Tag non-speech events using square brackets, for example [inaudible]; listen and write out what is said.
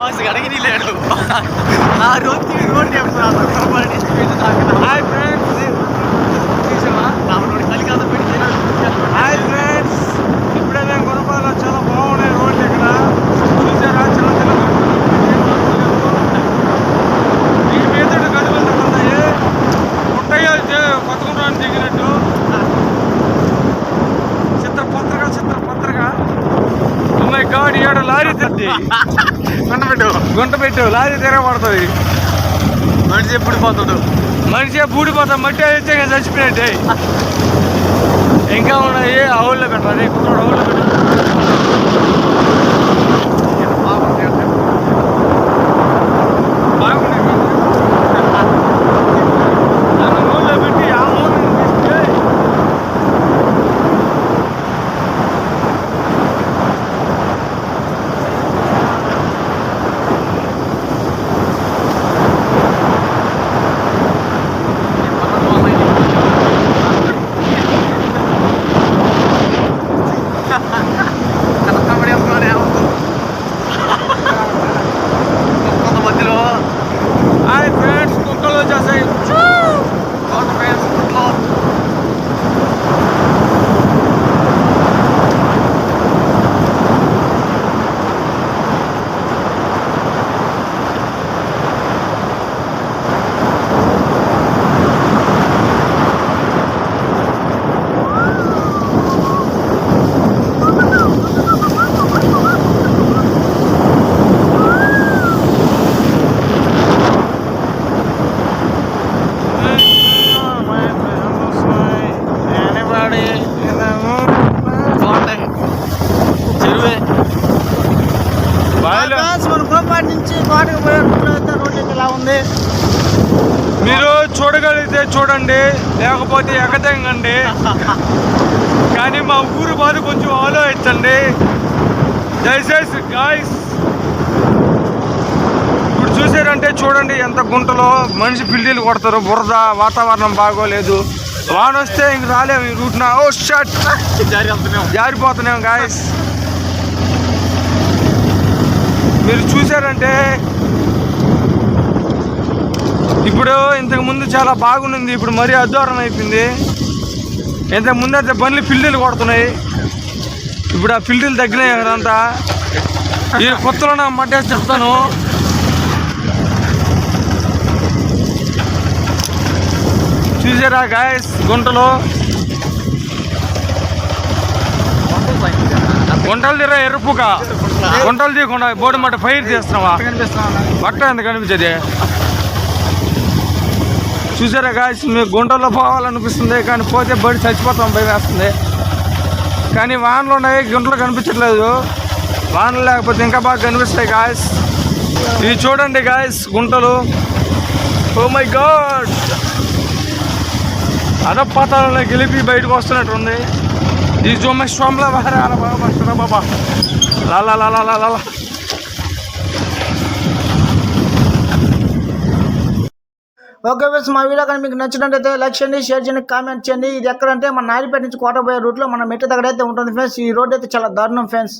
கிடைக்கிறீங்களே ஆ ரோட்டி ரோட்டி அப்படி గాడ్ ఈడ లారీ తిద్ది కొండపెట్టు గుంట పెట్టు లారీ తిరగబడుతుంది మనిషి ఎప్పుడు పోతాడు? మనిషి బూడిపోతా మట్టి అయితే ఇంకా చచ్చిపోయినట్టే. ఇంకా ఉన్నాయి ఆ ఊళ్ళో పెట్టాలి కుట్రాడు ఊళ్ళో పెట్టు మన నుంచి కోటకు పోయే రూట్లో అయితే రోడ్డు అయితే ఇలా ఉంది. మీరు చూడగలిగితే చూడండి లేకపోతే ఎగతంగండి [laughs] కానీ మా ఊరు బాధ కొంచెం ఆలోచించండి. దయచేసి గాయస్ ఇప్పుడు చూసారంటే చూడండి ఎంత గుంటలో మనిషి బిల్డీలు కొడతారు. బురద వాతావరణం బాగోలేదు. వాన వస్తే ఇంక రాలేము ఈ రూట్న. ఓ షట్! వెళ్తున్నాం. జారిపోతున్నాం గాయస్ మీరు చూసారంటే ఇప్పుడు ఇంతకు ముందు చాలా బాగుంది ఇప్పుడు మరీ అద్వారం అయిపోయింది ఇంతకు ముందు అయితే బండ్లు ఫిల్డీలు కొడుతున్నాయి. ఇప్పుడు ఆ ఫిల్డీలు తగ్గినాయి అక్కడంతా ఈ కొత్తలో నా మడ్డేసి చెప్తాను. చూసారా గాయస్ గుంటలో గుంటలు తీరా ఎరుపుగా. గుంటలు తీయకుండా బోర్డు మాట ఫైర్ చేస్తున్నావా? బట్ట ఎంత కనిపించేది? చూసారా కాసి మీకు గుంటల్లో పోవాలనిపిస్తుంది కానీ పోతే బడి చచ్చిపోతాం భయం వేస్తుంది. కానీ వానలు ఉన్నాయి గుంటలు కనిపించట్లేదు. వానలు లేకపోతే ఇంకా బాగా కనిపిస్తాయి గాయస్. ఇవి చూడండి గాయస్ గుంటలు. ఓ మై గాడ్ అదపాతాలలో గెలిపి బయటకు వస్తున్నట్టుంది. ఈ జొమ్మ స్వామిలో బాగా బాబా బాబా లాలా లాలా లాలా ఓకే ఫ్రెండ్స్ మా వీడియో కానీ మీకు నచ్చినట్టయితే లైక్ చేయండి షేర్ చేయండి కామెంట్ చేయండి. ఇది ఎక్కడంటే మన నాయుడుపేట నుంచి కోట పోయే రూట్లో మన మెట్టు దగ్గర అయితే ఉంటుంది ఫ్రెండ్స్ ఈ రోడ్ అయితే చాలా దారుణం ఫ్రెండ్స్